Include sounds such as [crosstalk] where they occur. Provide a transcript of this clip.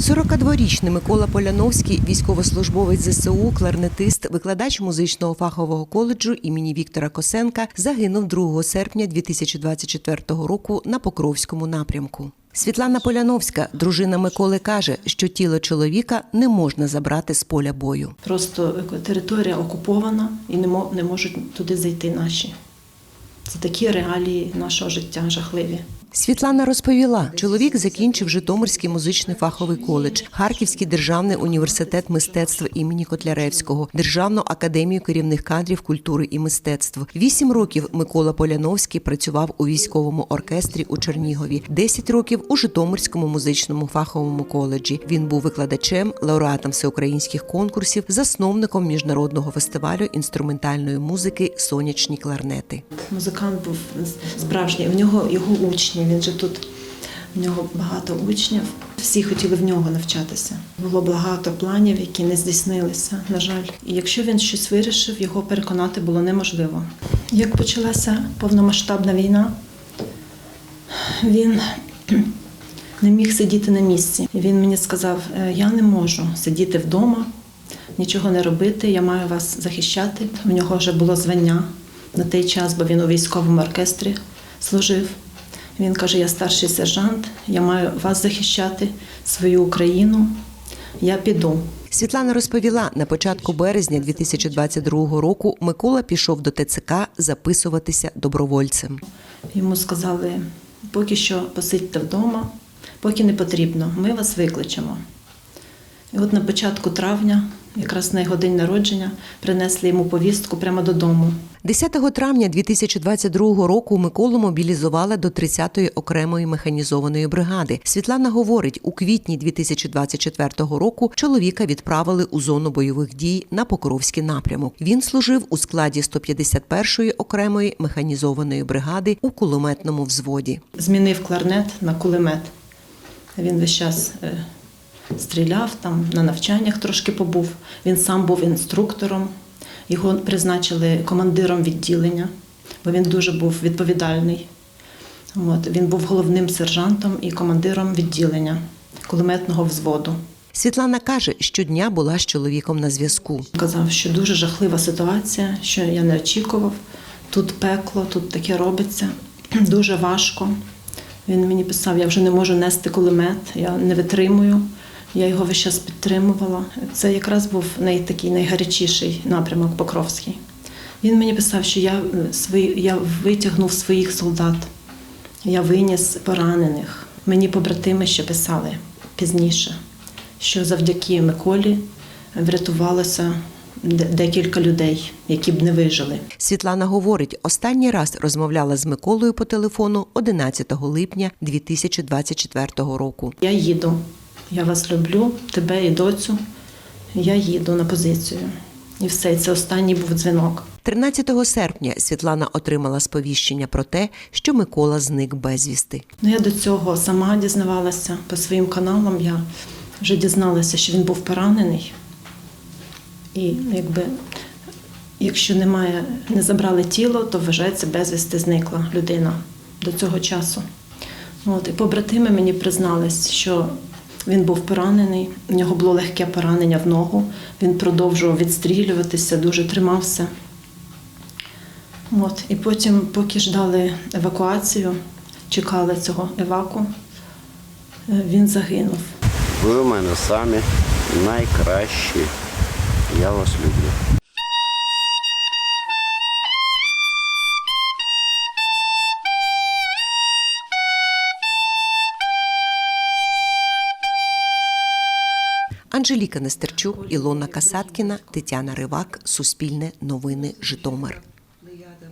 42-річний Микола Поляновський, військовослужбовець ЗСУ, кларнетист, викладач музичного фахового коледжу імені Віктора Косенка, загинув 2 серпня 2024 року на Покровському напрямку. Світлана Поляновська, дружина Миколи, каже, що тіло чоловіка не можна забрати з поля бою. Просто е, територія окупована і не, мо- не можуть туди зайти наші. Це такі реалії нашого життя жахливі. Світлана розповіла, чоловік закінчив Житомирський музичний фаховий коледж, Харківський державний університет мистецтв імені Котляревського, Державну академію керівних кадрів культури і мистецтв. Вісім років Микола Поляновський працював у військовому оркестрі у Чернігові, 10 років у Житомирському музичному фаховому коледжі. Він був викладачем, лауреатом всеукраїнських конкурсів, засновником міжнародного фестивалю інструментальної музики Сонячні кларнети. Музикант був справжній. В нього його учні. Він же тут. В нього багато учнів. Всі хотіли в нього навчатися. Було багато планів, які не здійснилися, на жаль. І якщо він щось вирішив, його переконати було неможливо. Як почалася повномасштабна війна, він [clears throat] не міг сидіти на місці. Він мені сказав: «Е, я не можу сидіти вдома, нічого не робити, я маю вас захищати. В нього вже було звання на той час, бо він у військовому оркестрі служив. Він каже: Я старший сержант, я маю вас захищати, свою Україну. Я піду. Світлана розповіла, на початку березня 2022 року Микола пішов до ТЦК записуватися добровольцем. Йому сказали, поки що посидьте вдома, поки не потрібно, ми вас викличемо. І от на початку травня, якраз на його день народження, принесли йому повістку прямо додому. 10 травня 2022 року Миколу мобілізували до 30-ї окремої механізованої бригади. Світлана говорить, у квітні 2024 року чоловіка відправили у зону бойових дій на Покровський напрямок. Він служив у складі 151-ї окремої механізованої бригади у кулеметному взводі. Змінив кларнет на кулемет. Він весь час е, стріляв, там на навчаннях трошки побув. Він сам був інструктором. Його призначили командиром відділення, бо він дуже був відповідальний. От, він був головним сержантом і командиром відділення кулеметного взводу. Світлана каже, щодня була з чоловіком на зв'язку. Казав, що дуже жахлива ситуація, що я не очікував. Тут пекло, тут таке робиться, дуже важко. Він мені писав, я вже не можу нести кулемет, я не витримую. Я його весь час підтримувала. Це якраз був най, такий найгарячіший напрямок Покровський. Він мені писав, що я, свої, я витягнув своїх солдат, я виніс поранених. Мені побратими ще писали пізніше, що завдяки Миколі врятувалося декілька людей, які б не вижили. Світлана говорить, останній раз розмовляла з Миколою по телефону 11 липня 2024 року. Я їду. Я вас люблю, тебе і доцю. Я їду на позицію. І все, це останній був дзвінок. 13 серпня Світлана отримала сповіщення про те, що Микола зник безвісти. Ну, я до цього сама дізнавалася по своїм каналам. Я вже дізналася, що він був поранений. І якби, якщо немає, не забрали тіло, то вважається безвісти зникла людина до цього часу. От, і побратими мені признались, що він був поранений, у нього було легке поранення в ногу, він продовжував відстрілюватися, дуже тримався. От, і потім, поки ждали евакуацію, чекали цього еваку, е, він загинув. Ви у мене самі найкращі. Я вас люблю. Анжеліка Нестерчук, Ілона Касаткіна, Тетяна Ривак, Суспільне новини, Житомир.